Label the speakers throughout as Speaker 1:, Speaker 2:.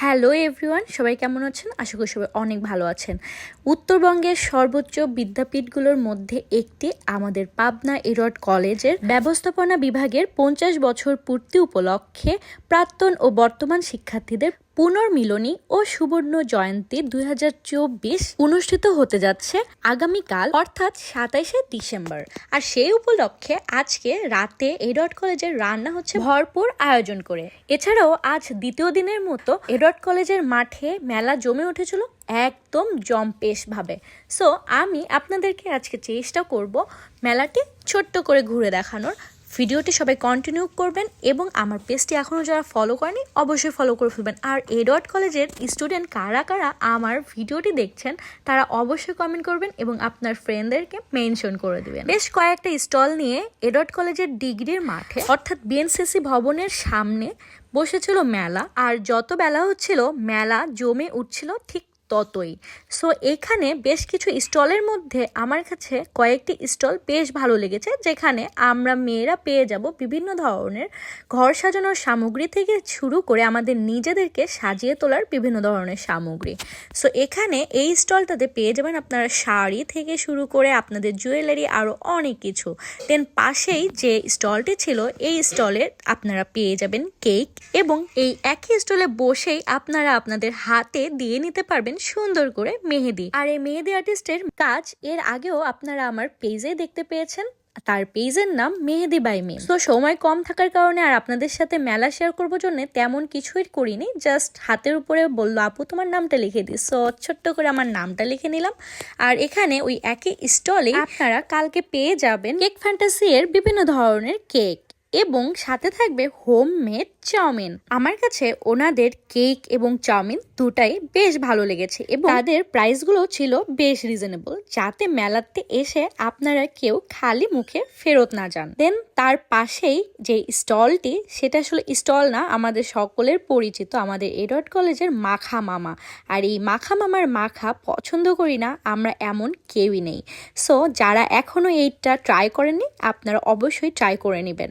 Speaker 1: Hello everyone, সবাই কেমন আছেন? আশা করি সবাই অনেক ভালো আছেন। উত্তরবঙ্গের সর্বোচ্চ বিদ্যাপীঠগুলোর মধ্যে একটি আমাদের পাবনা এরড কলেজের ব্যবস্থাপনা বিভাগের পঞ্চাশ বছর পূর্তি উপলক্ষে প্রাক্তন ও বর্তমান শিক্ষার্থীদের পুনর্মিলনী ও সুবর্ণ জয়ন্তী দু হাজার চব্বিশ অনুষ্ঠিত হতে যাচ্ছে আগামীকাল, অর্থাৎ সাতাইশে ডিসেম্বর। আর সেই উপলক্ষে আজকে রাতে এডট কলেজের রান্না হচ্ছে ভরপুর আয়োজন করে। এছাড়াও আজ দ্বিতীয় দিনের মতো এডট কলেজের মাঠে মেলা জমে উঠেছিল একদম জম্পেশ ভাবে সো আমি আপনাদেরকে আজকে চেষ্টা করব মেলাটি ছোট্ট করে ঘুরে দেখানোর। ভিডিওটি সবাই কন্টিনিউ করবেন এবং আমার পেজটি এখনও যারা ফলো করেনি, অবশ্যই ফলো করে ফেলবেন। আর এডওয়ার্ড কলেজের স্টুডেন্ট কারা কারা আমার ভিডিওটি দেখছেন, তারা অবশ্যই কমেন্ট করবেন এবং আপনার ফ্রেন্ডদেরকে মেনশন করে দিবেন। বেশ কয়েকটা স্টল নিয়ে এডওয়ার্ড কলেজের ডিগ্রির মাঠে, অর্থাৎ বিএনসিসি ভবনের সামনে বসেছিল মেলা। আর যত বেলা হচ্ছিল, মেলা জমে উঠছিল ঠিক ততই। সো এখানে বেশ কিছু স্টলের মধ্যে আমার কাছে কয়েকটি স্টল বেশ ভালো লেগেছে, যেখানে আমরা মেয়েরা পেয়ে যাব বিভিন্ন ধরনের ঘর সাজানোর সামগ্রী থেকে শুরু করে আমাদের নিজেদেরকে সাজিয়ে তোলার বিভিন্ন ধরনের সামগ্রী। সো এখানে এই স্টলটাতে পেয়ে যাবেন আপনারা শাড়ি থেকে শুরু করে আপনাদের জুয়েলারি আরও অনেক কিছু। দেন পাশেই যে স্টলটি ছিল, এই স্টলে আপনারা পেয়ে যাবেন কেক এবং এই একই স্টলে বসেই আপনারা আপনাদের হাতে দিয়ে নিতে পারবেন সুন্দর করে মেহেদি। আর এই মেহেদি আর্টিস্টের কাজ, এর আগেও আপনারা আমার পেজে দেখতে পেয়েছেন। তার পেজের নাম মেহেদি বাই মে। তো সময় কম থাকার কারণে আর আপনাদের সাথে মেলা শেয়ার করব জন্য তেমন কিছুই করিনি। জাস্ট হাতের উপরে বলল, আপু, তোমার নামটা লিখে দিস। সো ছোট্ট করে আমার নামটা লিখে নিলাম। আর এখানে ওই একই স্টলে আপনারা কালকে পেয়ে যাবেন কেক ফ্যান্টাসি এর বিভিন্ন ধরনের কেক এবং সাথে থাকবে হোম মেড চাউমিন। আমার কাছে ওনাদের কেক এবং চাউমিন দুটাই বেশ ভালো লেগেছে এবং তাদের প্রাইসগুলো ছিল বেশ রিজনেবল, যাতে মেলাতে এসে আপনারা কেউ খালি মুখে ফেরত না যান। দেন তার পাশেই যে স্টলটি, সেটা আসলে স্টল না, আমাদের সকলের পরিচিত, আমাদের এডওয়ার্ড কলেজের মাখা মামা। আর এই মাখা মামার মাখা পছন্দ করি না, আমরা এমন কেউই নেই। সো যারা এখনও এইটা ট্রাই করেনি আপনারা অবশ্যই ট্রাই করে নেবেন।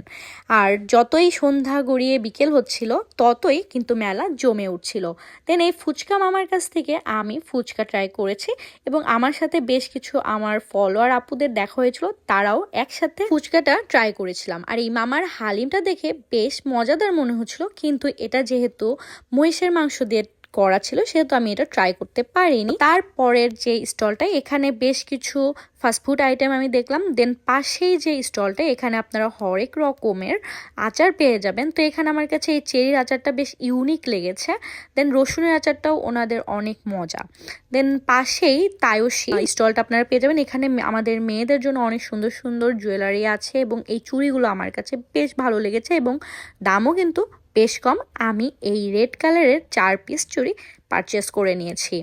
Speaker 1: আর যতই সন্ধ্যা গড়িয়ে বিকেল হচ্ছিল, ততই কিন্তু মেলা জমে উঠছিল। দেন এই ফুচকা মামার কাছ থেকে আমি ফুচকা ট্রাই করেছি এবং আমার সাথে বেশ কিছু আমার ফলোয়ার আপুদের দেখা হয়েছিল, তারাও একসাথে ফুচকাটা ট্রাই করেছিলাম। আর এই মামার হালিমটা দেখে বেশ মজাদার মনে হচ্ছিল, কিন্তু এটা যেহেতু মহিষের মাংস দিয়ে করা ছিল, সেহেতু আমি এটা ট্রাই করতে পারিনি। তারপরের যে স্টলটা এখানে বেশ কিছু ফাস্টফুড আইটেম আমি দেখলাম দেন পাশেই যে স্টলটা এখানে আপনারা হরেক রকমের আচার পেয়ে যাবেন। তো এখানে আমার কাছে এই চেরির আচারটা বেশ ইউনিক লেগেছে দেন রসুনের আচারটাও ওনাদের অনেক মজা। দেন পাশেই তায়সী স্টলটা আপনারা পেয়ে যাবেন। এখানে আমাদের মেয়েদের জন্য অনেক সুন্দর সুন্দর জুয়েলারি আছে এবং এই চুড়িগুলো আমার কাছে বেশ ভালো লেগেছে এবং দামও কিন্তু বেশ কম আমি এই রেড কালারের চার পিস চুড়ি পারচেস করে নিয়েছি।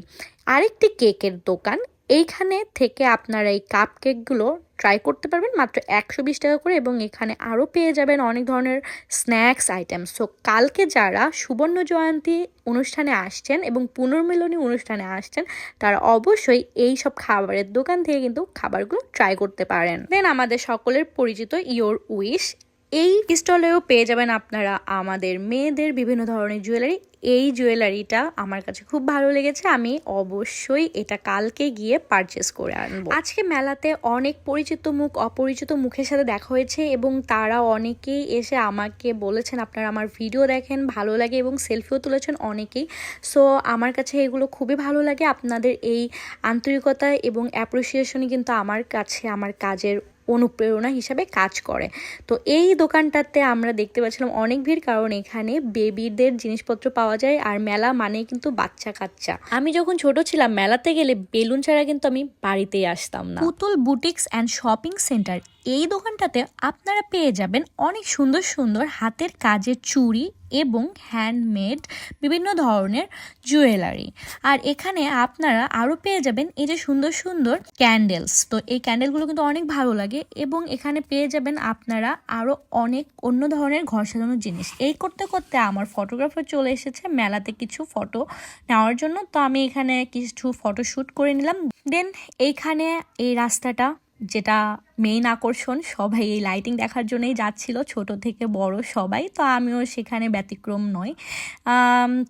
Speaker 1: আরেকটি কেকের দোকান, এইখানে থেকে আপনারা এই কাপ কেকগুলো ট্রাই করতে পারবেন মাত্র একশো বিশ টাকা করে এবং এখানে আরও পেয়ে যাবেন অনেক ধরনের স্ন্যাক্স আইটেম সো কালকে যারা সুবর্ণ জয়ন্তী অনুষ্ঠানে আসছেন এবং পুনর্মিলনী অনুষ্ঠানে আসছেন, তারা অবশ্যই এই সব খাবারের দোকান থেকে কিন্তু খাবারগুলো ট্রাই করতে পারেন। দেন আমাদের সকলের পরিচিত ইয়োর উইশ এই স্টলেও পেয়ে যাবেন আপনারা আমাদের মেয়েদের বিভিন্ন ধরনের জুয়েলারি এই জুয়েলারিটা আমার কাছে খুব ভালো লেগেছে। আমি অবশ্যই এটা কালকে গিয়ে পারচেস করে আনব। আজকে মেলাতে অনেক পরিচিত মুখ, অপরিচিত মুখের সাথে দেখা হয়েছে এবং তারা অনেকেই এসে আমাকে বলেছেন, আপনারা আমার ভিডিও দেখেন, ভালো লাগে এবং সেলফিও তুলেছেন অনেকেই। সো আমার কাছে এগুলো খুবই ভালো লাগে। আপনাদের এই আন্তরিকতা এবং অ্যাপ্রিসিয়েশনই কিন্তু আমার কাছে, আমার কাজের অনুপ্রেরণা হিসাবে কাজ করে। তো এই দোকানটাতে আমরা দেখতে পাচ্ছিলাম অনেক ভিড়, কারণ এখানে বেবিদের জিনিসপত্র পাওয়া যায় আর মেলা মানে কিন্তু বাচ্চা কাচ্চা। আমি যখন ছোট ছিলাম, মেলাতে গেলে বেলুন ছাড়া কিন্তু আমি বাড়িতেই আসতাম না। পুতুল বুটিক্স অ্যান্ড শপিং সেন্টার এই দোকানটাতে আপনারা পেয়ে যাবেন অনেক সুন্দর সুন্দর হাতের কাজের চুড়ি এবং হ্যান্ডমেড বিভিন্ন ধরনের জুয়েলারি আর এখানে আপনারা আরও পেয়ে যাবেন এই যে সুন্দর সুন্দর ক্যান্ডেলস তো এই ক্যান্ডেলগুলো কিন্তু অনেক ভালো লাগে এবং এখানে পেয়ে যাবেন আপনারা আরও অনেক অন্য ধরনের ঘর সাজানোর জিনিস। এই করতে করতে আমার ফটোগ্রাফার চলে এসেছে, মেলাতে কিছু ফটো নেওয়ার জন্য। তো আমি এখানে কিছু ফটো শ্যুট করে নিলাম। দেন এইখানে এই রাস্তাটা যেটা মেইন আকর্ষণ, সবাই এই লাইটিং দেখার জন্যই যাচ্ছিল, ছোট থেকে বড় সবাই। তো আমিও সেখানে ব্যতিক্রম নই।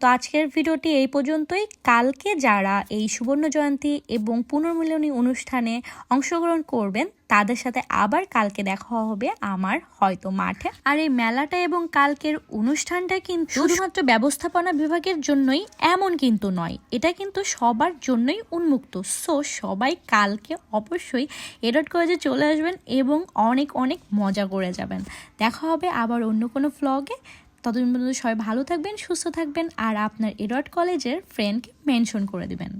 Speaker 1: তো আজকের ভিডিওটি এই পর্যন্তই। কালকে যারা এই সুবর্ণ জয়ন্তী এবং পুনর্মিলনী অনুষ্ঠানে অংশগ্রহণ করবেন তাদের সাথে আবার কালকে দেখা হবে আমার হয়তো মাঠে। আর এই মেলাটা এবং কালকের অনুষ্ঠানটা কিন্তু শুধুমাত্র ব্যবস্থাপনা বিভাগের জন্যই এমন কিন্তু নয় এটা কিন্তু সবার জন্যই উন্মুক্ত। সো সবাই কালকে অবশ্যই এডট কলেজে চলে আসবেন এবং অনেক অনেক মজা করে যাবেন। দেখা হবে আবার অন্য কোনো ফ্লগে ততদিন পর্যন্ত সবাই ভালো থাকবেন সুস্থ থাকবেন আর আপনার এডট কলেজের ফ্রেন্ডকে মেনশন করে দিবেন।